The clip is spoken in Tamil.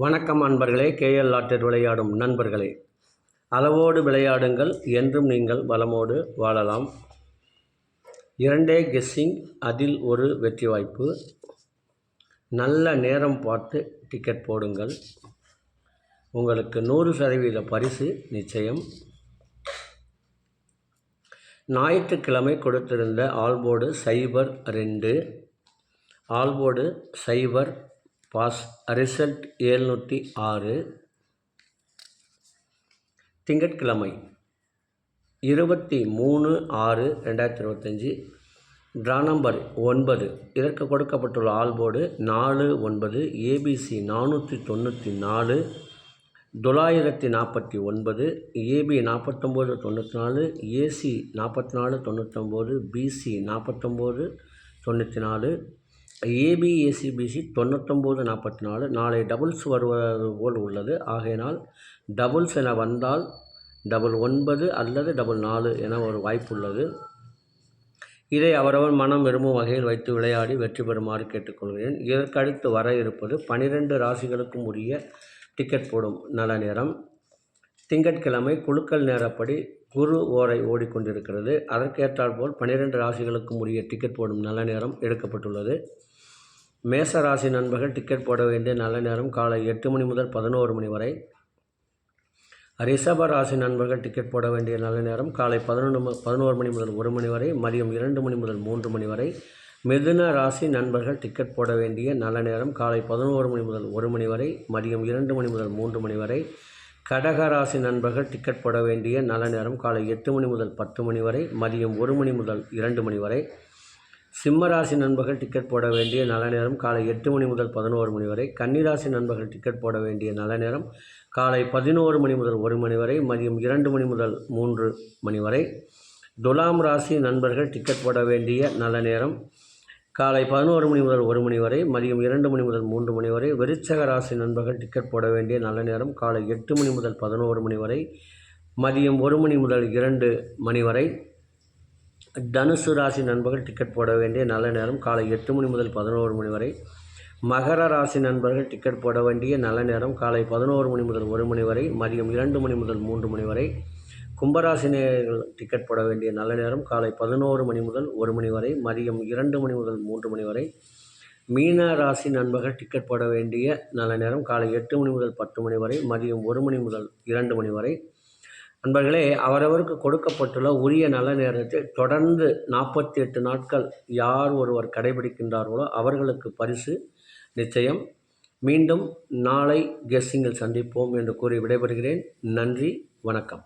வணக்கம் அன்பர்களே கேஎல் லாட்டர் விளையாடும் நண்பர்களே. அளவோடு விளையாடுங்கள் என்றும் நீங்கள் வளமோடு வாழலாம். இரண்டே கெஸ்ஸிங் அதில் ஒரு வெற்றி வாய்ப்பு நல்ல நேரம் பார்த்து டிக்கெட் போடுங்கள். உங்களுக்கு நூறு சதவீத பரிசு நிச்சயம். ஞாயிற்றுக்கிழமை கொடுத்திருந்த ஆல்போர்டு சைபர் ரெண்டு. ஆல்போர்டு சைபர் பாஸ் ரிசல்ட் ஏழ்நூற்றி ஆறு. திங்கட்கிழமை இருபத்தி மூணு ஆறு ரெண்டாயிரத்தி இருபத்தஞ்சி. ட்ரா நம்பர் ஒன்பது. இதற்கு கொடுக்கப்பட்டுள்ள ஆல்போர்டு நாலு ஒன்பது ஏபிசி நானூற்றி தொண்ணூற்றி நாலு தொள்ளாயிரத்தி நாற்பத்தி ஒன்பது ஏபி நாற்பத்தொம்போது தொண்ணூற்றி நாலு ஏசி நாற்பத்தி நாலு தொண்ணூற்றொம்போது பிசி நாற்பத்தொம்போது தொண்ணூற்றி நாலு ஏபி ஏசிபிசி தொண்ணூத்தொம்பது நாற்பத்தி நாலு நாளை டபுள்ஸ் வருவது போல் உள்ளது. ஆகையினால் டபுள்ஸ் என வந்தால் டபுள் ஒன்பது அல்லது டபுள் நாலு என ஒரு வாய்ப்பு உள்ளது இதை அவரவர் மனம் விரும்பும் வகையில் வைத்து விளையாடி வெற்றி பெறுமாறு கேட்டுக்கொள்கிறேன். இதற்கடுத்து வர இருப்பது பனிரெண்டு ராசிகளுக்கும் உரிய டிக்கெட் போடும். நல்ல நேரம். திங்கட்கிழமை குழுக்கள் நேரப்படி குரு ஓரை ஓடிக்கொண்டிருக்கிறது. அதற்கேற்றால் போல் பனிரெண்டு ராசிகளுக்கும் உரிய டிக்கெட் போடும் நல்ல நேரம் எடுக்கப்பட்டுள்ளது. மேச ராசி நண்பர்கள் டிக்கெட் போட வேண்டிய நல்ல நேரம் காலை எட்டு மணி முதல் பதினோரு மணி வரை. ரிஷப ராசி நண்பர்கள் டிக்கெட் போட வேண்டிய நல்ல நேரம் காலை பதினொன்று பதினோரு மணி முதல் ஒரு மணி வரை மதியம் இரண்டு மணி முதல் மூன்று மணி வரை. மிதுன ராசி நண்பர்கள் டிக்கெட் போட வேண்டிய நல்ல நேரம் காலை பதினோரு மணி முதல் ஒரு மணி வரை மதியம் இரண்டு மணி முதல் மூன்று மணி வரை. கடக ராசி நண்பர்கள் டிக்கெட் போட வேண்டிய நல்ல நேரம் காலை எட்டு மணி முதல் பத்து மணி வரை மதியம் ஒரு மணி முதல் இரண்டு மணி வரை. சிம்மராசி நண்பர்கள் டிக்கெட் போட வேண்டிய நல்ல நேரம் காலை எட்டு மணி முதல் பதினோரு மணி வரை. கன்னிராசி நண்பர்கள் டிக்கெட் போட வேண்டிய நல்ல நேரம் காலை பதினோரு மணி முதல் ஒரு மணி வரை மதியம் இரண்டு மணி முதல் மூன்று மணி வரை. துலாம் ராசி நண்பர்கள் டிக்கெட் போட வேண்டிய நல்ல நேரம் காலை பதினோரு மணி முதல் ஒரு மணி வரை மதியம் இரண்டு மணி முதல் மூன்று மணி வரை விருச்சக ராசி நண்பர்கள் டிக்கெட் போட வேண்டிய நல்ல நேரம் காலை எட்டு மணி முதல் பதினோரு மணி வரை மதியம் ஒரு மணி முதல் இரண்டு மணி வரை தனுசு ராசி நண்பர்கள் டிக்கெட் போட வேண்டிய நல்ல நேரம் காலை எட்டு மணி முதல் பதினோரு மணி வரை மகர ராசி நண்பர்கள் டிக்கெட் போட வேண்டிய நல்ல நேரம் காலை பதினோரு மணி முதல் ஒரு மணி வரை மதியம் இரண்டு மணி முதல் மூன்று மணி வரை கும்பராசி நேர்கள் டிக்கெட் போட வேண்டிய நல்ல நேரம் காலை பதினோரு மணி முதல் ஒரு மணி வரை மதியம் இரண்டு மணி முதல் மூன்று மணி வரை. மீன ராசி நண்பர்கள் டிக்கெட் போட வேண்டிய நல்ல நேரம் காலை எட்டு மணி முதல் பத்து மணி வரை மதியம் ஒரு மணி முதல் இரண்டு மணி வரை. நண்பர்களே அவரவருக்கு கொடுக்கப்பட்டுள்ள உரிய நல்ல நேரத்தை தொடர்ந்து நாற்பத்தி எட்டு நாட்கள் யார் ஒருவர் கடைபிடிக்கின்றார்களோ அவர்களுக்கு பரிசு நிச்சயம். மீண்டும் நாளை கெஸ்ஸிங்கில் சந்திப்போம் என்று கூறி விடைபெறுகிறேன். நன்றி வணக்கம்.